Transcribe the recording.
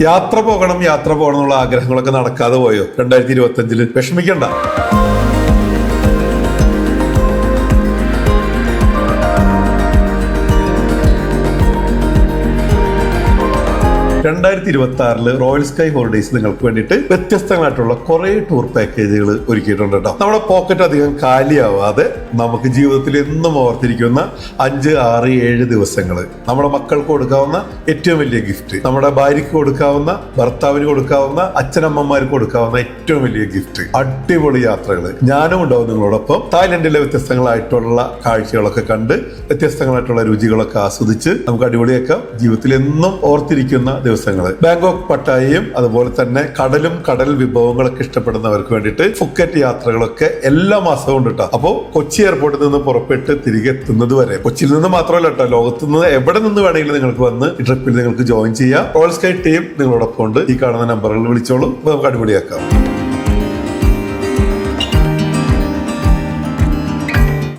യാത്ര പോകണം യാത്ര പോകണം എന്നുള്ള ആഗ്രഹങ്ങളൊക്കെ നടക്കാതെ പോയോ? രണ്ടായിരത്തി ഇരുപത്തി അഞ്ചിൽ വിഷമിക്കണ്ട. രണ്ടായിരത്തി ഇരുപത്തി ആറിൽ റോയൽ സ്കൈ ഹോളിഡേസ് നിങ്ങൾക്ക് വേണ്ടിയിട്ട് വ്യത്യസ്തങ്ങളായിട്ടുള്ള കുറെ ടൂർ പാക്കേജുകൾ ഒരുക്കിയിട്ടുണ്ട് കേട്ടോ. നമ്മുടെ പോക്കറ്റ് അധികം കാലിയാവാതെ നമുക്ക് ജീവിതത്തിൽ എന്നും ഓർത്തിരിക്കുന്ന അഞ്ച് ആറ് ഏഴ് ദിവസങ്ങൾ നമ്മുടെ മക്കൾക്ക് കൊടുക്കാവുന്ന ഏറ്റവും വലിയ ഗിഫ്റ്റ് നമ്മുടെ ഭാര്യയ്ക്ക് കൊടുക്കാവുന്ന ഭർത്താവിന് കൊടുക്കാവുന്ന അച്ഛനമ്മമാർക്ക് കൊടുക്കാവുന്ന ഏറ്റവും വലിയ ഗിഫ്റ്റ് അടിപൊളി യാത്രകൾ ഞാനും ഉണ്ടാവും നിങ്ങളോടൊപ്പം. തായ്ലൻഡിലെ വ്യത്യസ്തങ്ങളായിട്ടുള്ള കാഴ്ചകളൊക്കെ കണ്ട് വ്യത്യസ്തങ്ങളായിട്ടുള്ള രുചികളൊക്കെ ആസ്വദിച്ച് നമുക്ക് അടിപൊളിയാക്കാം. ജീവിതത്തിൽ എന്നും ഓർത്തിരിക്കുന്ന ദിവസങ്ങൾ ബാങ്കോക്ക് പട്ടായയും അതുപോലെ തന്നെ കടലും കടൽ വിഭവങ്ങളൊക്കെ ഇഷ്ടപ്പെടുന്നവർക്ക് വേണ്ടിയിട്ട് ഫുക്കറ്റ് യാത്രകളൊക്കെ എല്ലാ മാസവും ഉണ്ട് കേട്ടോ അപ്പോൾ കൊച്ചി എയർപോർട്ടിൽ നിന്ന് പുറപ്പെട്ട് തിരികെ എത്തുന്നത് വരെ. കൊച്ചിയിൽ നിന്ന് മാത്രമല്ല കേട്ടോ ലോകത്ത് നിന്ന് എവിടെ നിന്ന് വേണമെങ്കിലും നിങ്ങൾക്ക് വന്ന് ഈ ട്രിപ്പിൽ നിങ്ങൾക്ക് ജോയിൻ ചെയ്യാം. റോയൽ സ്കൈ ടീം നിങ്ങളോടൊപ്പം ഉണ്ട്. ഈ കാണുന്ന നമ്പറുകൾ വിളിച്ചോളൂ. അപ്പൊ നമുക്ക് അടിപൊളിയാക്കാം.